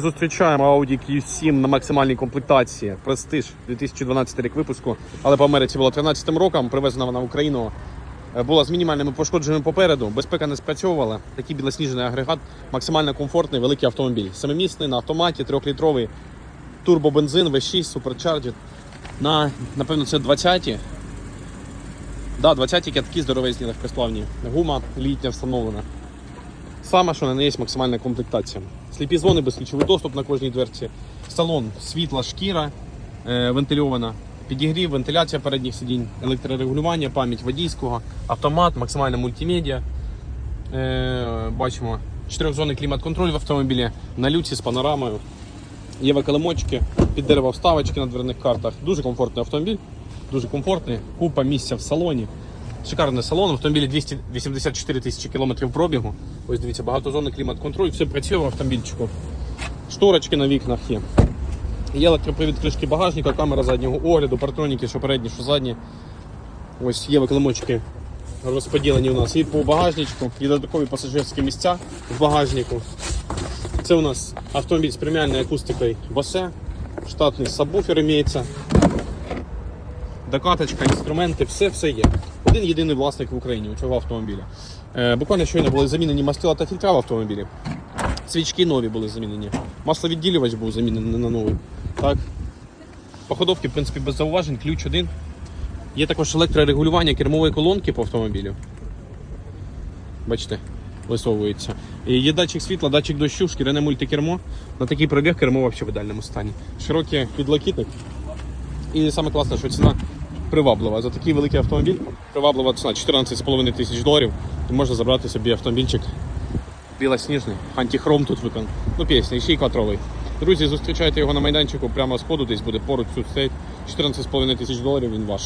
Зустрічаємо Audi Q7 на максимальній комплектації. Престиж 2012 рік випуску, але по Америці була 13 роком. Привезена вона в Україну. Е, Була з мінімальними пошкодженнями попереду. Безпека не спрацьовувала. Такий білосніжний агрегат, максимально комфортний, великий автомобіль. Семимісний на автоматі, трьохлітровий турбобензин V6 Supercharged. На, напевно, це 20-ті. Да, 20-ті катки здоровезні легкосплавні. Гума літня встановлена. Саме, що на неї є максимальна комплектація. Сліпі зони, безключовий доступ на кожній дверці. Салон, світла, шкіра е, вентильована, підігрів, вентиляція передніх сидінь, електрорегулювання, пам'ять водійського, автомат, максимальна мультимедіа. Е, бачимо чотирьохзонний клімат-контроль в автомобілі, на люці з панорамою. Є виколимочки, під дерево вставочки на дверних картах. Дуже комфортний автомобіль, дуже комфортний, купа місця в салоні. Шикарний салон, автомобілі 284 тисячі кілометрів пробігу. Ось дивіться, багатозонний клімат-контроль, все працює в автомобільчику. Шторочки на вікнах є. Є електропривід кришки багажника, камера заднього огляду, партроніки, що передні, що задні. Ось є виклимочки розподілені у нас і по багажничку, і додаткові пасажирські місця в багажнику. Це у нас автомобіль з преміальною акустикою Bose, штатний сабвуфер імеється, докаточка, інструменти, все все є. Один єдиний власник в Україні у цього автомобіля. Е, буквально щойно були замінені мастила та фільтра в автомобілі. Свічки нові були замінені. Масловідділювач був замінений на новий. Так. Походовки, в принципі, без зауважень, ключ один. Є також електрорегулювання кермової колонки по автомобілю. Бачите, висовується. І є датчик світла, датчик дощу, шкіряне мультикермо. На такий пробіг кермо в ідеальному стані. Широкий підлокітник. І саме класне, що ціна приваблива. За такий великий автомобіль приваблива ціна 14,5 тисяч доларів. І можна забрати собі автомобільчик білосніжний, антихром тут виконаний. Ну, пісня, ще й квадровий. Друзі, зустрічайте його на майданчику прямо з ходу, десь буде поруч тут стоїть. 14,5 тисяч доларів він ваш.